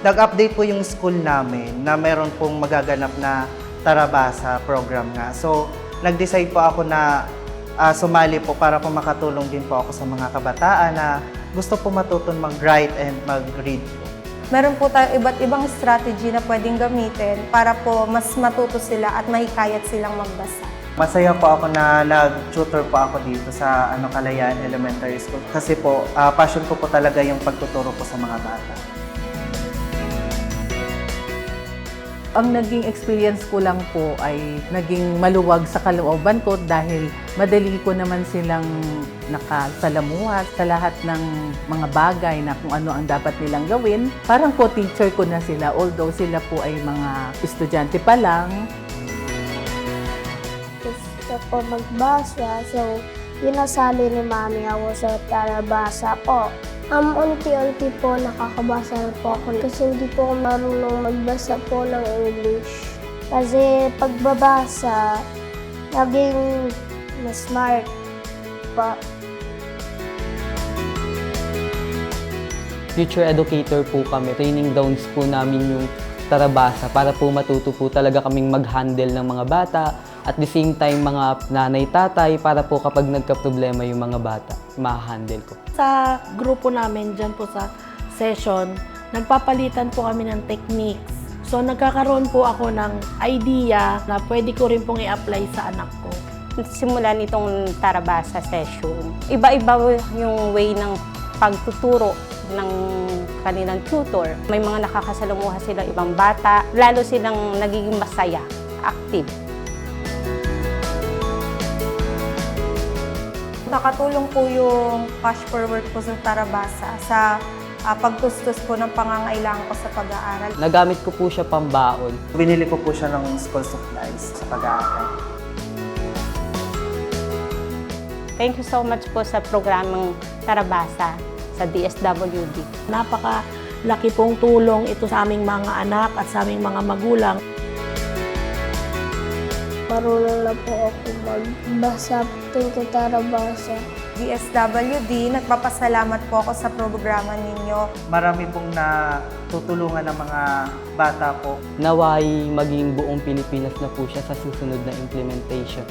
nag-update po yung school namin na meron pong magaganap na Tarabasa program nga. So, nag-decide po ako na ah, sumali po para po makatulong din po ako sa mga kabataan na gusto po matutun mag-write and mag-read po. Meron po tayong iba't ibang strategy na pwedeng gamitin para po mas matuto sila at mahikayat silang magbasa. Masaya po ako na nag-tutor po ako dito sa ano Kalayaan Elementary School kasi po ah, passion ko po talaga yung pagtuturo po sa mga bata. Ang naging experience ko lang po ay naging maluwag sa kalooban ko dahil madali ko naman silang nakasalamuha sa lahat ng mga bagay na kung ano ang dapat nilang gawin. Parang po teacher ko na sila although sila po ay mga estudyante pa lang. gusto ko magbasa. So, pinasali ni mami ako sa Tarabasa po. Um, unti-unti po nakakabasa na po ako kasi hindi po marunong magbasa po ng English. Kasi pagbabasa, naging mas smart pa. future educator po kami. Training grounds po namin yung Tarabasa para po matuto po talaga kaming mag-handle ng mga bata at the same time mga nanay-tatay para po kapag nagka-problema yung mga bata, ma-handle ko. Sa grupo namin dyan po sa session, nagpapalitan po kami ng techniques. So nagkakaroon po ako ng idea na pwede ko rin pong i-apply sa anak ko. simulan itong Tarabasa session. Iba-iba yung way ng pagtuturo ng kanilang tutor. May mga nakakasalamuha silang ibang bata, lalo silang nagiging masaya, active. Nakatulong po yung cash forward po sa Tarabasa sa ah, pagtustos po ng pangangailangan ko sa pag-aaral. Nagamit ko po siya pambaon. Binili ko po siya ng school supplies sa pag-aaral. Thank you so much po sa programang Tarabasa sa DSWD. Napaka laki pong tulong ito sa aming mga anak at sa aming mga magulang. Marunong na po ako magbasa. Thank you, Tarabasa. DSWD, nagpapasalamat po ako sa programa ninyo. Marami pong natutulungan ng mga bata po Naway maging buong Pilipinas na po siya sa susunod na implementation.